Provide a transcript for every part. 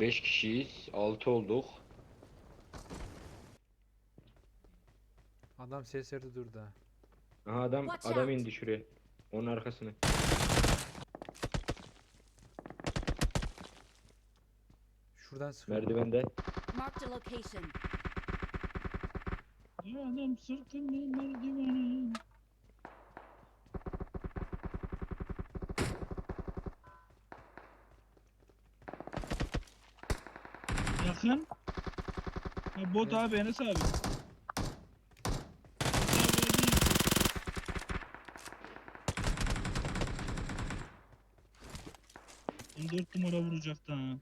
5 kişiyiz. 6 olduk. Adam ses verdi durdu ha. Aha adam Watch adam out. indi şuraya. Onun arkasına. Şuradan sıkıyor. Merdivende. Marked a location. Adam sırtını merdivene. Yakın. Ha, bot abi Enes abi. Dört numara vuracaktı ha.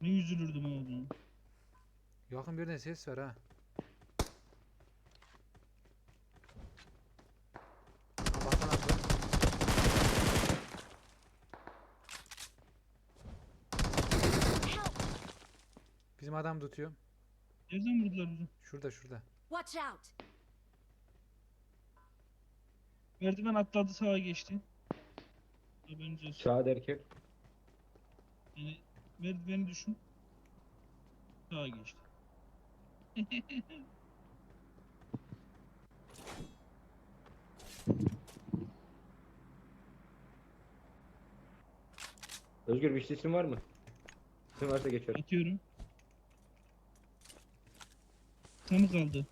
Ne üzülürdüm ona. Yakın birine ses ver ha. Allah'tan attı. Help! Bizim adam tutuyor. Nereden vurdular bizi? Şurada şurada. Watch out! Merdiven atladı sağa geçti. Haberiniz olsun. Sağ derken. Yani merdiveni düşün. Sağa geçti. Özgür bir isim var mı? İsim varsa geçer. Atıyorum. Tanı kaldı.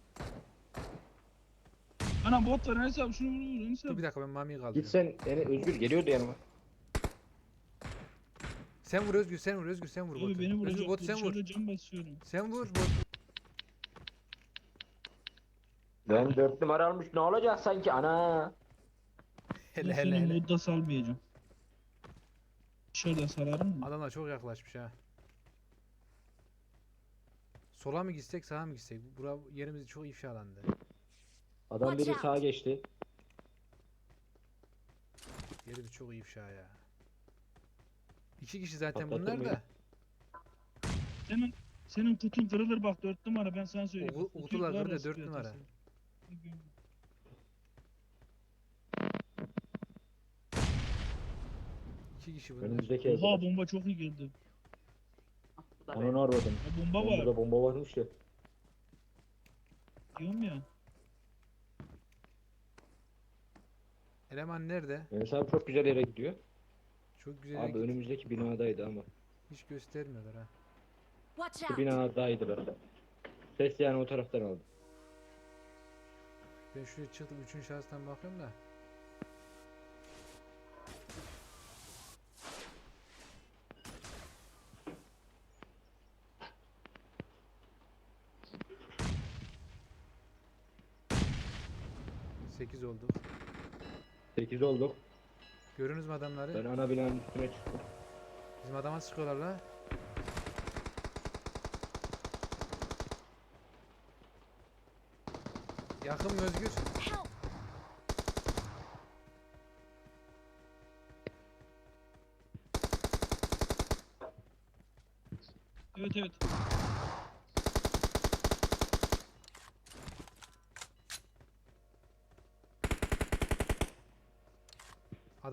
Ana bot var Enes abi şunu vur vur Enes Dur abi. bir dakika ben Mami'yi Git kaldırıyorum. sen yani Özgür geliyordu yanıma. Sen vur Özgür sen vur Özgür sen vur Abi botu. beni Özgür vuracak. botu sen vur. Dışarıda cam basıyorum. Sen vur botu. Ben 4 numara almış ne olacak sanki ana. Hele hele seni hele. modda salmayacağım. Dışarıda salarım mı? Adamlar çok yaklaşmış ha. Sola mı gitsek sağa mı gitsek? Bura yerimiz çok ifşalandı. Adam biri sağa geçti. Yerimiz çok ifşa ya. İki kişi zaten Patlatır bunlar mıydı? da. Senin senin kutun kırılır bak 4 numara ben sana söyleyeyim. O- Kutuyu kutular kırar kırılır, da dört numara. İki kişi bunlar. Önümüzdeki Oha bomba çok iyi geldi. Onu arvadım. Ya bomba var. Burada bomba varmış ya. Diyorum ya. Eleman nerede? Enes abi çok güzel yere gidiyor. Çok güzel. Abi git- önümüzdeki binadaydı ama. Hiç göstermiyorlar ha. Watch Şu out! binadaydılar. Ses yani o taraftan aldı. Ben şuraya çıktım üçüncü şahıstan bakıyorum da. Sekiz olduk. 8 olduk. Görünüz mü adamları? Ben ana binanın üstüne çıktım. Bizim adama sıkıyorlar la. Yakın mı Özgür? Help!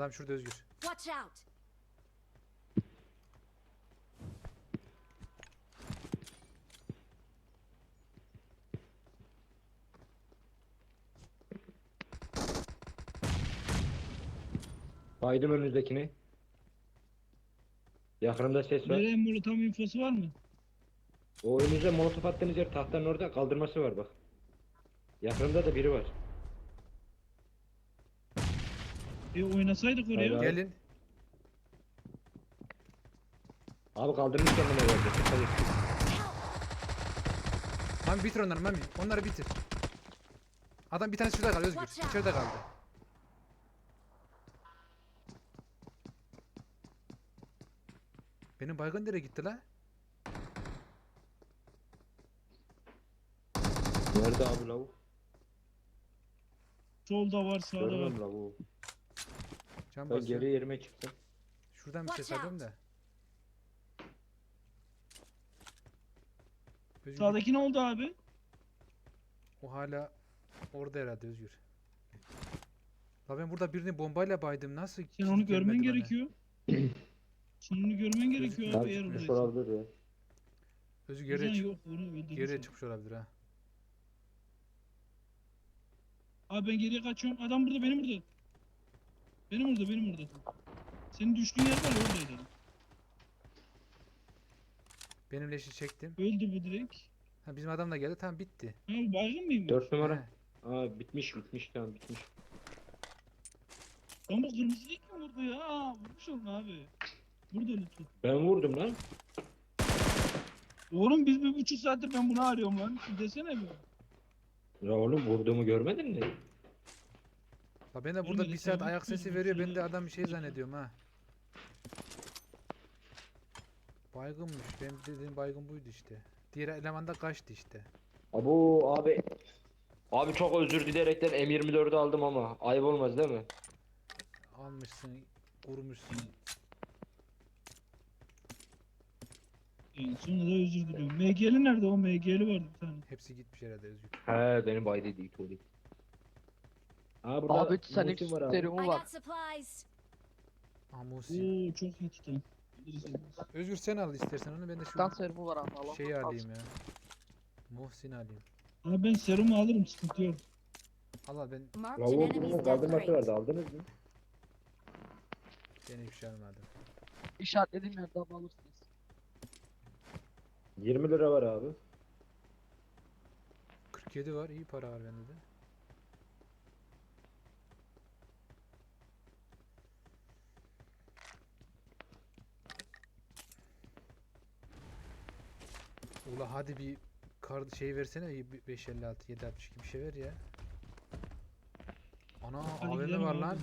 Adam şurada Özgür. Watch out! Baydım önünüzdekini. Yakınımda ses var. Nereye molotof infosu var mı? O önünüze molotof attığınız yer tahtanın orada kaldırması var bak. Yakınımda da biri var. E oynasaydık oraya. Hayır. Gelin. Abi kaldırmış kendine verdi. Et. Mami bitir onları Mami. Onları bitir. Adam bir tanesi şurada kaldı Özgür. İçeride kaldı. Benim baygın nereye gitti la? Nerede abi lavuk? Solda var sağda var. Görmüyorum lavuğu. Can Ben basıyor. geri yerime çıktım. Şuradan bir ses Watch alıyorum da. Özgür, Sağdaki ne oldu abi? O hala orada herhalde Özgür. La ben burada birini bombayla baydım. Nasıl Sen onu görmen bana? gerekiyor. Sen onu görmen gerekiyor abi eğer Abi oradaysa. sorabilir ya. Özgür Geriye geriye, çık yok onu öldürdü. geriye çıkmış olabilir ha. Abi ben geriye kaçıyorum. Adam burada benim burada. Benim burada benim burada. Senin düştüğün yer var ya oradaydı. Benim leşi çektim. Öldü bu direkt. Ha, bizim adam da geldi. Tamam bitti. Ha bu baygın mıyım? ben? 4 numara. Aa bitmiş bitmiş tamam bitmiş. Ama kırmızı dik mi vurdu ya? Aa, vurmuş oğlum abi. Burada lütfen. Ben vurdum lan. Oğlum biz bir buçuk saattir ben bunu arıyorum lan. Şu desene mi? Ya oğlum vurduğumu görmedin mi? La ben de burada bir saat ayak sesi veriyor. Ben de adam bir şey zannediyorum ha. Baygınmış. Benim dediğim baygın buydu işte. Diğer eleman da kaçtı işte. Abu abi. Abi çok özür dilerekten M24'ü aldım ama ayıp olmaz değil mi? Almışsın, kurmuşsun. Sonra da özür diliyorum. MG'li nerede o? MG'li vardı bir tane. Hepsi gitmiş herhalde Özgür. He benim baydı değil tuvalet. Aa burada Abi senin Muhsin var abi. I var. got supplies. Muhsin. Oo çok iyi tutan. Özgür sen al istersen onu ben de şu Kan serumu var abi. Allah şeyi alayım ya. Muhsin alayım. Abi ben serumu alırım sıkıntı yok. al al ben Marked an Lavabo enemy's bunun death kaldırması crate. vardı aldınız mı? ben hiçbir şey almadım. İşaretlediğim yerde abi alırsınız. 20 lira var abi. 47 var iyi para var bende de. Ula hadi bir kar şey versene bir 556 762 bir şey ver ya. Ana Hadi AVM gidelim var abi. lan.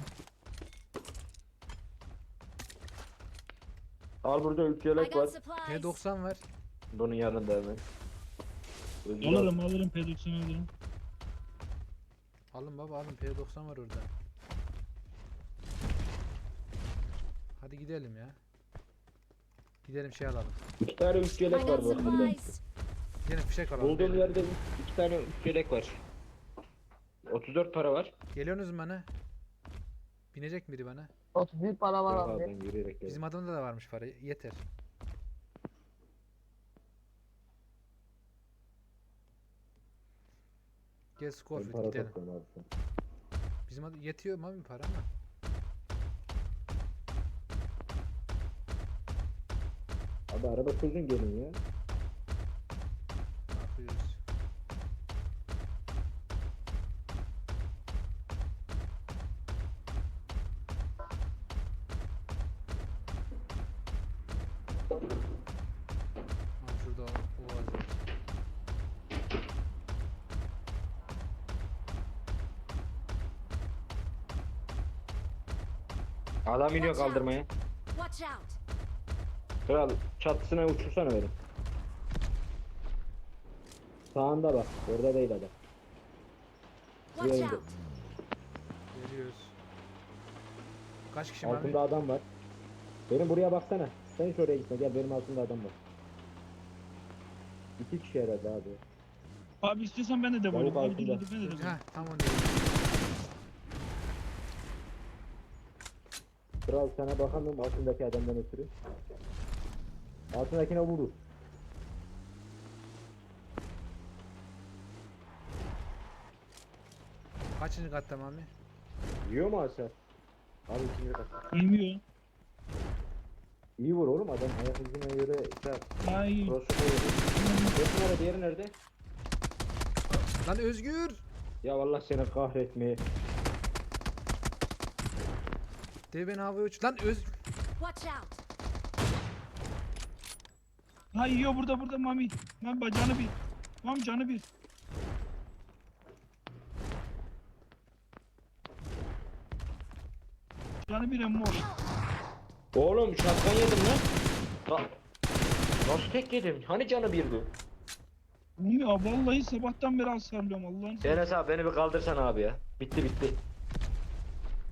Al burada I ülkelek var. got supplies. P90 var. Bunun yanında hemen. Özgür al. Alırım alırım P90 alırım. Alın baba alın P90 var orada. Hadi gidelim ya. Gidelim şey alalım. İki tane I ülkelek var got bak burada. supplies. Gidelim fişek alalım. Bulduğum beyler. yerde iki tane ülkelek var. 34 para var. Geliyorsunuz mu bana? Binecek miydi bana? 31 para var Yok abi. abi ben yürüyerek geldim. Bizim adamda da varmış para. Yeter. Gel Ben para gidelim. topluyorum abi şu an. Bizim adı yetiyor mu abi para ama? Abi araba çözün gelin ya. Ne yapıyoruz? Ha, şurada o var. Adam iniyor kaldırmaya. Watch out. Kral çatısına uçursana benim. Sağında bak. Orada değil adam. Watch out. Geliyoruz. Kaç kişi var? Altında adam var. Benim buraya baksana. Sen hiç oraya gitme. Gel benim altımda adam var. İki kişi herhalde abi. Abi istiyorsan ben de de Lavuk varım. Abi dur ben de de varım. Ha tam onu diyorum. Kral sana bakalım altındaki adamdan ötürü. Altındakine vurur. Kaçıncı katta Mami? Yiyor mu hasar? Abi ikinci kat. Yemiyor. İyi vur oğlum adam ayak izine göre yap. Ay. Dört numara diğeri nerede? Lan Özgür! Ya Allah seni kahretmeye. Dev havaya uç. Lan Öz... Watch out. Ha yiyor burada burada Mami. Mami bak canı bir. Mami canı bir. Canı bir emmi oğlum. Oğlum şatkan yedim lan. Lan. Nasıl tek yedim? Hani canı birdi? Mami ya vallahi sabahtan beri hasarlıyorum Allah'ın. Enes abi beni bir kaldırsana abi ya. Bitti bitti.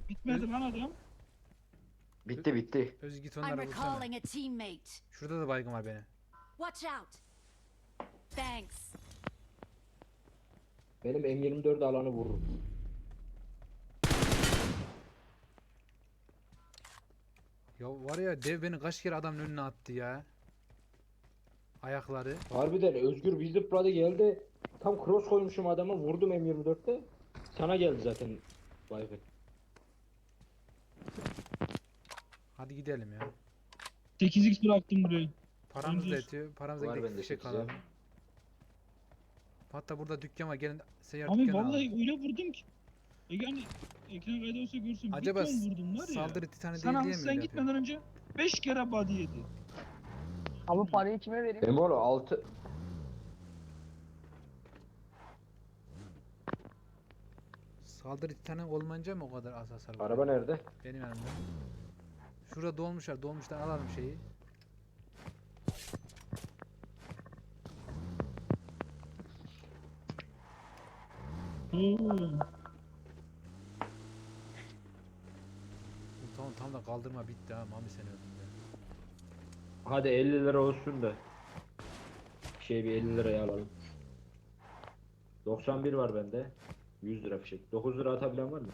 Bitmedi lan adam. Bitti bitti. Özgür git I'm onlara vursana. recalling a teammate. Şurada da baygın var beni. Watch out. Thanks. Benim M24 alanı vurur. Ya var ya dev beni kaç kere adamın önüne attı ya. Ayakları. Harbiden Özgür Wizard Brother geldi. Tam cross koymuşum adama vurdum M24'te. Sana geldi zaten Viper. Hadi gidelim ya. 8x bıraktım buraya. Paramız da Öncüz. yetiyor. Paramıza Var bende fişek sekiz ya. Hatta burada dükkan var. Gelin seyyar Abi dükkanı vallahi alalım. öyle vurdum ki. Yani ekran kaydı olsa görsün. Acaba bir ton vurdum var ya. saldırı titanı değil Sana diye mi sen öyle gitmeden yapıyor? önce 5 kere body yedi. Abi parayı kime vereyim? Embolo 6 Saldırı titanı olmayınca mı o kadar az hasar var? Araba nerede? Benim yanımda. Şurada dolmuşlar. Dolmuştan alalım şeyi. Oo. Tamam tam da kaldırma bitti ha. Mami sen öldün de. Hadi 50 lira olsun da. Şey bir 50 liraya alalım. 91 var bende. 100 lira fişek. 9 lira atabilen var mı?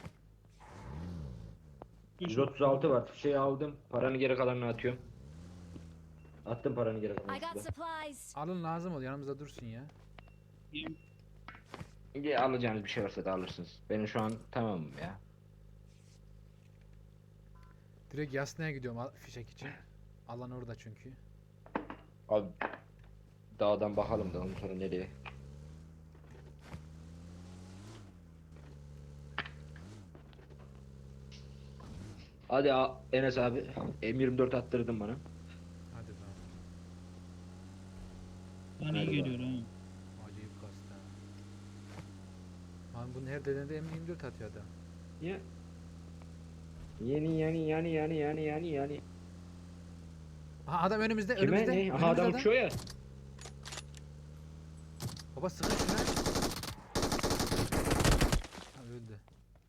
136 var. Fişeği aldım. Paranın geri kalanını atıyorum. Attım paranın geri I kalanını. supplies. Alın lazım ol yanımızda dursun ya. Ya alacağınız bir şey varsa da alırsınız. Benim şu an tamamım ya. Direkt Yasna'ya gidiyorum al- fişek için. Alan orada çünkü. Abi dağdan bakalım da ondan sonra nereye? Hadi a- Enes abi M24 attırdın bana. Hadi be. Bana iyi Hadi geliyor ha. Acayip kastı ha. Lan bu her dediğinde M24 atıyor adam. Ya. Yeni yani yani yani yani yani yani. Aha adam önümüzde Kime önümüzde. ne? önümüzde Aha adam uçuyor ya. Baba sıkın şuna. Ha öldü.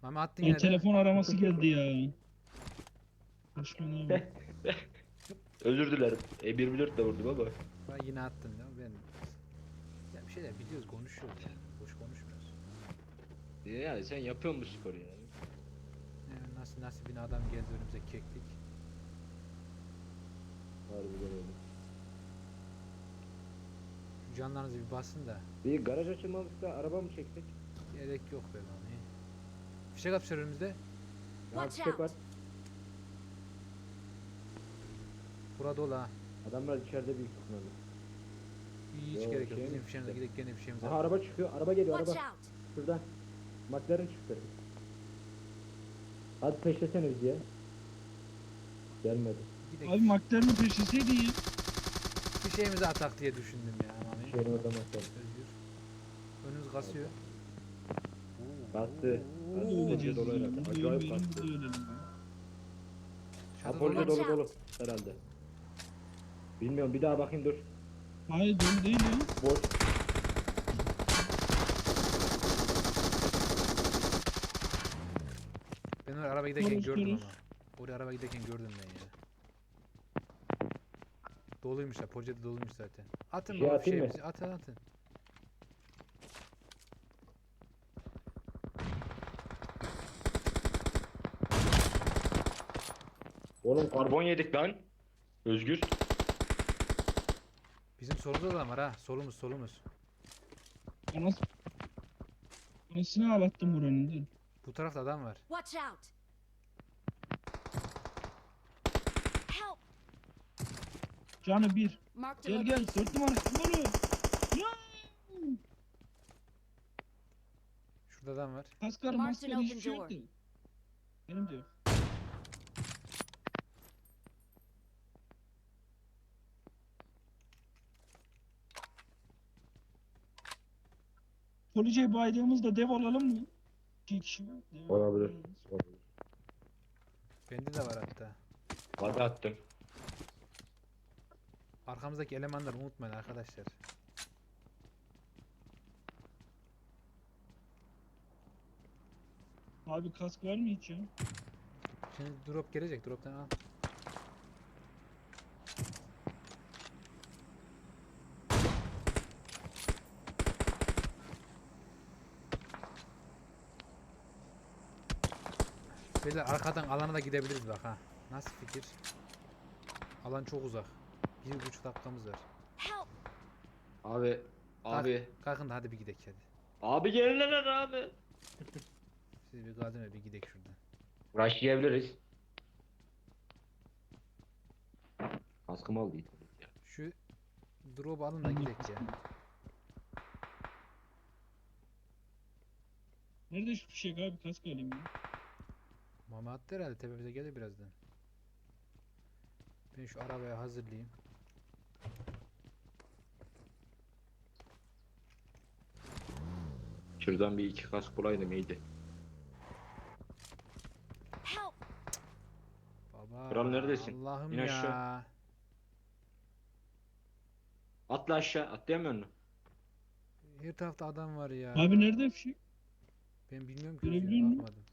Mami attın Ay, yine de. telefon araması geldi ya. Başkan abi. Özür dilerim. M24 de vurdu baba. Ben yine attın ya ben. Ya bir şeyler biliyoruz konuşuyoruz yani. Boş konuşmuyoruz. Ya sen yapıyor musun sporu ya? Yani nasıl nasıl bir adam geldi önümüze keklik. Harbiden öyle. Şu canlarınızı bir basın da. Bir garaj açılmamışsa araba mı çeksek? Gerek yok be Mami. Fişek atmışlar önümüzde. Ya Watch fişek var. out. Burada dolu ha. Adamlar içeride büyük ihtimalle. İyi, Hiç Yok, gerek yok. şey Bizim mi? fişeğimize gidelim gene fişeğimize. Aha araba çıkıyor. Araba geliyor Watch araba. out. Şurada. McLaren çıktı. Hadi peşlesene bizi ya. Gelmedi. Abi McLaren'ın peşindeydi ya. Fişeğimizi atak diye düşündüm ya Mami. Şeyin orada McLaren. Özgür. Önümüz kasıyor. Bastı. Bastı. Dolu herhalde. Acayip bastı. Apollo dolu. dolu dolu herhalde. Bilmiyorum bir daha bakayım dur. Hayır dolu değil ya. Boş. Ben oraya araba giderken gördüm ama. Oraya araba giderken gördüm ben ya. Doluymuş ya. Projede doluymuş zaten. Atın Şey baba atayım mı? fişeğimizi. Atın atın. Oğlum karbon yedik lan. Özgür. Bizim solumuzda da var ha. Solumuz solumuz. Anas... Anasını ağlattım buranın. Dur. Bu tarafta adam var. Watch out. Help. Canı bir. Gel gel. Dört numara. Numara. Şurada adam var. Kaskar Marked maskar an hiçbir open şey door. yoktu. Benim de yok. Policeyi baydığımızda dev alalım mı? İki kişi. Dev Olabilir. alalım. Olabilir. Bende de var hatta. Hadi attım. Arkamızdaki elemanları unutmayın arkadaşlar. Abi kask var mı hiç ya? Şimdi drop gelecek. Drop'tan al. Beyler arkadan alana da gidebiliriz bak ha. Nasıl fikir? Alan çok uzak. Bir buçuk dakikamız var. Abi. Abi. Kalkın da hadi bir gidelim hadi. Abi geldiler abi. Siz bir ve bir gidelim şuradan. Rushlayabiliriz. Kaskımı aldı. Şu drop alın da gidelim ya. Nerede şu fişek abi kask alayım ya. Mama attı herhalde tepemize gelir birazdan. Ben şu arabaya hazırlayayım. Şuradan bir iki kask bulaydım iyiydi. Baba. Kral neredesin? Allah'ım İn ya. aşağı. Atla aşağı. Atlayamıyor musun? Her tarafta adam var ya. Abi nerede fişek? Ben bilmiyorum ki. Görebiliyor hocam, musun? bakmadım.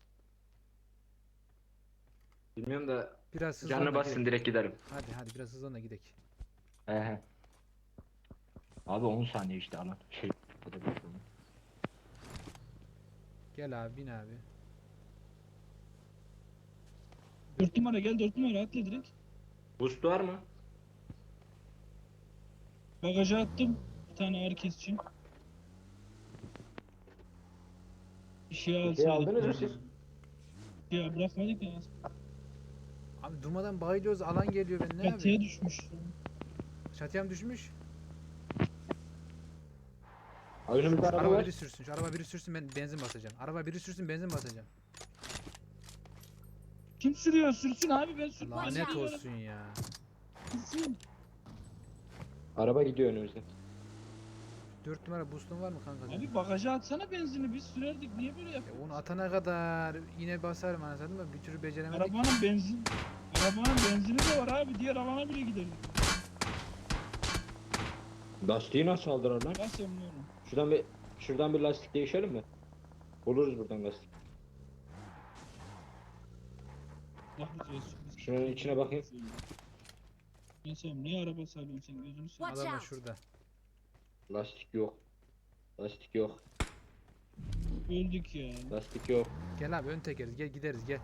Bilmiyorum da Biraz hızlan canını bassın gidelim. direkt giderim. Hadi hadi biraz hızlan da gidelim. He he. Abi 10 saniye işte alan. Şey. Gel abi bin abi. Dört numara gel dört numara atla direkt. Boost var mı? Bagaja attım. Bir tane ağrı kesici. Bir şey alsaydık. aldınız mı siz? Ya bırakmadık ya. Abi durmadan bayılıyoruz alan geliyor ben ne Çatıya yapayım? düşmüş. Çatıya mı düşmüş? Önümüzde araba Araba var. biri sürsün. Şu araba biri sürsün ben benzin basacağım. Araba biri sürsün benzin basacağım. Kim sürüyor? Sürsün abi ben sürmem. Lanet out. olsun ya. Sürsün. Araba gidiyor önümüzden. 4 numara boost'un var mı kanka? senin? Abi bagaja atsana benzini biz sürerdik. Niye böyle Ya yapıyorsun? onu atana kadar yine basarım anasını da bir türlü beceremedik. Arabanın benzin Arabanın benzini de var abi. Diğer alana bile gidelim. Lastiği nasıl aldılar lan? Bas emniyorum. Şuradan bir şuradan bir lastik değişelim mi? Buluruz buradan lastik. Şunun içine bakayım. Neyse niye araba salıyorsun sen gözünü seveyim. Watch Adam da out. şurada. Lastik yok. Lastik yok. Öldük ya. Lastik yok. Gel abi ön tekeriz gel gideriz gel.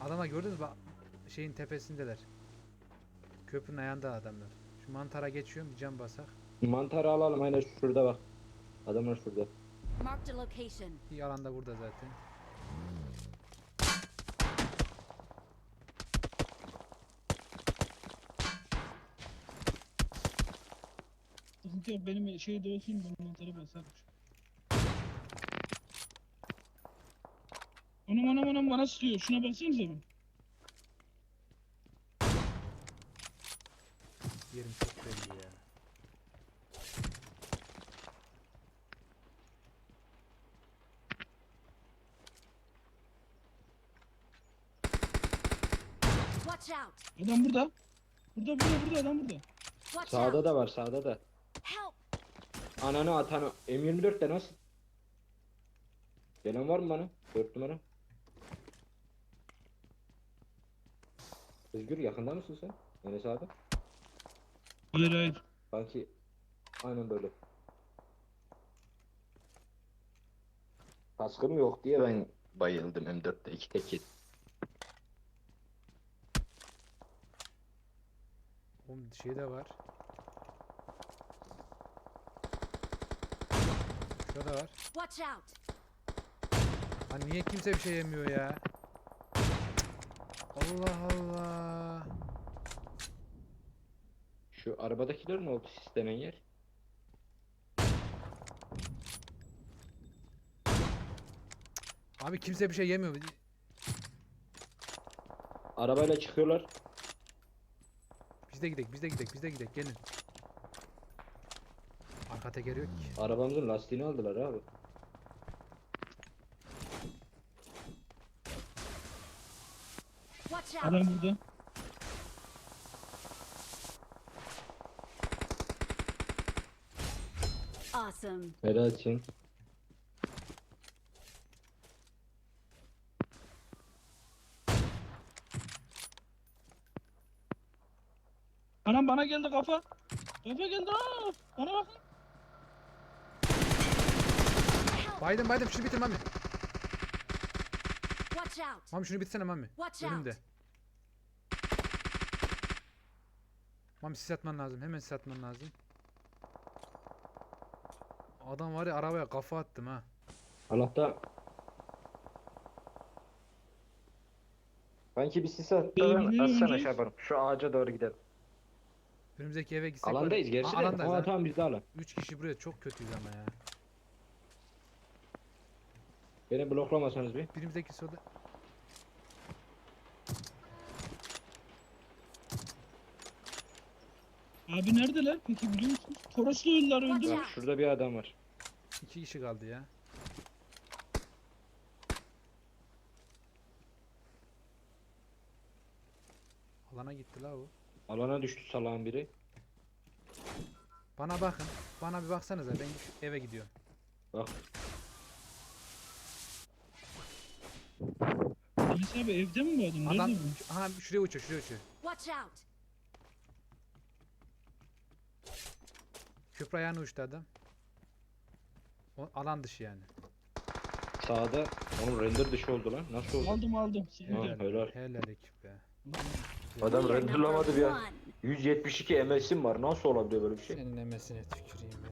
Adama gördünüz mü? Şeyin tepesindeler. Köprünün ayağında adamlar. Mantara geçiyorum bir cam basak. Mantarı alalım aynen şurada bak. Adamlar şurada. Marked a location. Bir alanda burada zaten. Yok benim şey de olsun bu mantarı basarmış. Anam anam anam bana sıkıyor. Şuna baksanıza bir. Yerim çok belli ya. Watch out! Adam burada. Burada burada burada adam burada. Watch Sağda out! da var sağda da. Help! Ananı atanı. M24 de nasıl? Gelen var mı bana? 4 numara. Özgür yakında mısın sen? Enes abi. Hayır hayır. Sanki aynen böyle. Kaskım yok diye ben bayıldım M4'te iki tek yedi. Oğlum şey de var. Şurada var. Watch out! Ha niye kimse bir şey yemiyor ya? Allah Allah. Şu arabadakiler ne oldu sislenen yer? Abi kimse bir şey yemiyor. Arabayla çıkıyorlar. Biz de gidek, biz de gidek, biz de gidek. Gelin. Arka teker yok ki. Arabamızın lastiğini aldılar abi. Watch out! Adam burada. Awesome. Helalsin. Anam bana geldi kafa. Kafa geldi aa. Bana bakın. Baydım baydım şunu bitir Mami. Watch out! Mami şunu bitsene Mami. Watch out! Önümde. Mami sis atman lazım. Hemen sis atman lazım. Adam var ya arabaya kafa attım ha. Allah'ta Kanki bir sis at. Benim Atsana şey yaparım. Şu ağaca doğru gidelim. Önümüzdeki eve gitsek Alandayız gerçi Aa. Alandayız Aa, ha. tamam biz de alan. 3 kişi buraya çok kötüyüz ama ya. Beni bloklamasanız bir. Birimizdeki soda. Abi neredeler peki biliyor musunuz? Toroslu öldüler öldü. Bak out. şurada bir adam var. İki kişi kaldı ya. Alana gitti la o. Alana düştü salağın biri. Bana bakın. Bana bir baksanıza ben eve gidiyorum. Bak Enes abi evde mi bu adam? Nerede Adam bu? ha şuraya uçuyor şuraya uçuyor. Watch out. Köprü ayağına uçtu adam. O, alan dışı yani. sağda. Onun render dışı oldu lan. Nasıl oldu? Aldım aldım. Ha, Helal. helal. Helal ekip be. Adam renderlamadı bir an. one. 172 MS'im var. Nasıl olabiliyor böyle bir şey? Senin emesine tüküreyim ya.